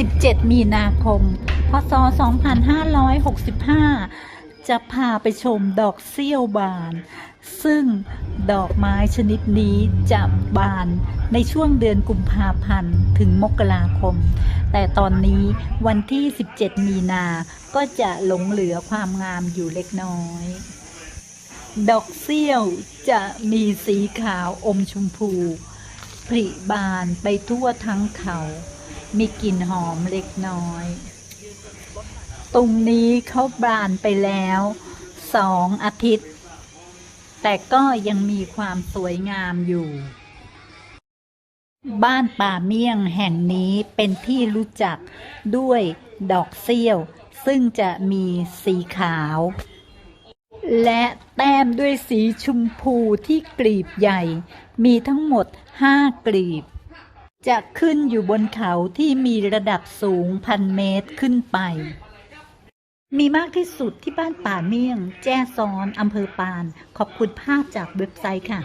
17 มีนาคม พศ 2565 จะพาไปชมดอกเซี่ยวบาน ซึ่งดอกไม้ชนิดนี้จะบานในช่วงเดือนกุมภาพันธ์ถึงมกราคม แต่ตอนนี้วันที่ 17 มีนา ก็จะหลงเหลือความงามอยู่เล็กน้อย ดอกเซี่ยวจะมีสีขาวอมชมพูผลิบานไปทั่วทั้งเขา มีกลิ่นหอมเล็กน้อย ตรงนี้เขาบานไปแล้วสองอาทิตย์ แต่ก็ยังมีความสวยงามอยู่ บ้านป่าเมี่ยงแห่งนี้เป็นที่รู้จักด้วยดอกเซี่ยว ซึ่งจะมีสีขาว และแต้มด้วยสีชมพูที่กลีบใหญ่ มีทั้งหมดห้ากลีบ จะขึ้นอยู่บนเขาที่มีระดับสูงพันเมตรขึ้นไป มีมากที่สุดที่บ้านป่าเมี่ยง แจ้ซ้อนอำเภอปาน ขอบคุณภาพจากเว็บไซต์ค่ะ